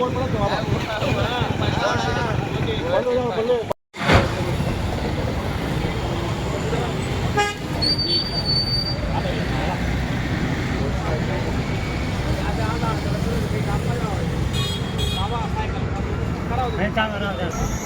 ಹೋಗ್ಬೇಕು Vem cá, Maranda.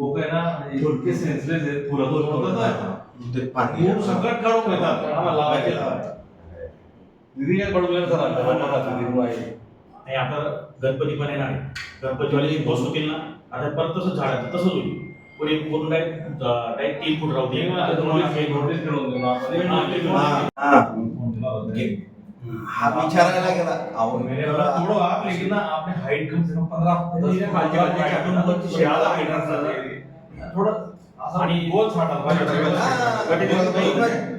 लोक आहे ना थोडके सेन्सलेस आहेत पुरत होत ते पाणी संकट काढून घेतात दिदी काय पडून सर आणि आता गणपती पण येणार गणपतीवाले बस होतील ना आता परत तसंच झाडाचं तसंच होईल. कोणी पूर्ण डायरेक्ट डायरेक्ट तीन फूट राहू दे. हा, विचारायला गेला अहो मेरे पास थोड़ा आप लेकिन ना आपने हाइट कम से आणि गोल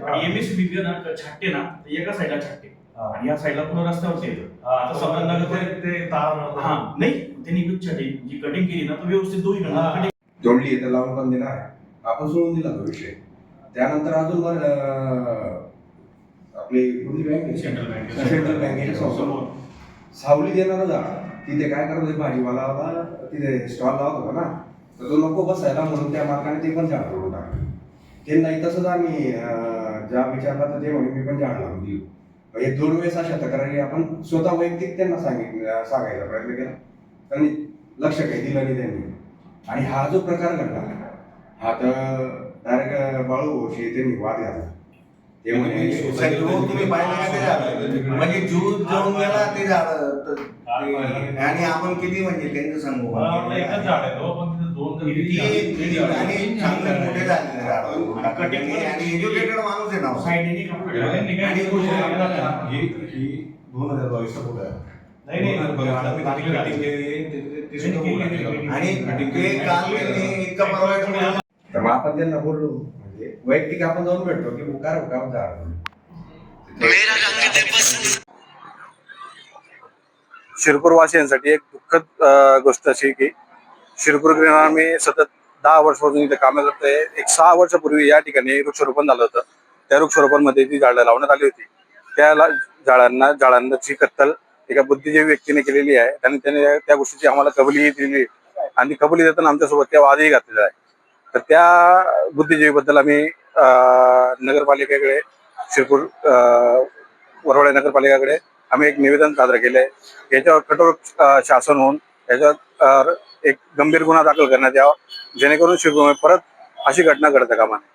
आणि एम एस बी ना छाटते ना एका साईडला छाटते. हा. आणि या साईडला पूर्ण रस्त्यावरती येतं. आता समजा ते- ते तार हा. नाही त्यांनी जी छाटी जी कटिंग केली ना तर व्यवस्थित दोन्ही हा. कटिंग जोडली तर लावून पण देणार आपण सोडून दिला तो विषय. त्यानंतर अजून आपली कुठली बँक? सेंट्रल बँक सेंट्रल बँकेच्या समोर. सावली देणार झाड. तिथे काय करत होते भाजीवाला होता तिथे स्टॉल लावत होता ना. तर तो नको बसायला म्हणून त्या मार्गाने ते पण झाड तोडून टाकलं. ते नाही तसंच आम्ही ज्या विचारला तर ते म्हणे मी पण झाड लावून दिली म्हणजे दोन वेळेस अशा तक्रारी आपण स्वतः वैयक्तिक त्यांना सांगितलं सांगायचा प्रयत्न केला. त्यांनी लक्ष काही दिलं नाही त्यांनी. आणि हा जो प्रकार घडला हा तर डायरेक्ट बाळू त्यांनी वाद घातला. ते म्हणे सोसायटी रोड तुम्ही पाहिलं म्हणजे जूज जाऊन गेला ते झाड आणि आपण किती म्हणजे त्यांचं सांगू? आणि चांगले मोठे झालेले झाड. कटिंग आणि एज्युकेटेड माणूस आहे ना हो. आणि दोन हजार आहे. केली. आणि ते केली. त्यांनी इतकं परवायचं आपण त्यांना बोललो. म्हणजे वैयक्तिक आपण जाऊन भेटतो की बुकार बुकार झाड शिरपूर वासियांसाठी एक दुःखद गोष्ट अशी की शिरपूर ग्रीन आम्ही सतत दहा वर्षापासून इथे कामे करतोय एक सहा वर्षापूर्वी या ठिकाणी वृक्षारोपण झालं होतं. त्या वृक्षारोपणमध्ये ती झाडं लावण्यात आली होती. त्या झाडांना झाडांची कत्तल एका बुद्धिजीवी व्यक्तीने केलेली आहे. आणि त्याने त्या गोष्टीची आम्हाला कबुलीही दिली आहे. आणि ती कबुली देताना आमच्यासोबत त्या वादही घातलेला आहे. तर त्या बुद्धिजीवीबद्दल आम्ही अ, नगरपालिकेकडे शिरपूर अ, वरवडे नगरपालिकेकडे आम्ही एक निवेदन सादर केले आहे. याच्यावर कठोर शासन होऊन याच्यावर एक गंभीर गुन्हा दाखल करण्यात यावा जेणेकरून शिरपूर परत अशी घटना घडता कामा नये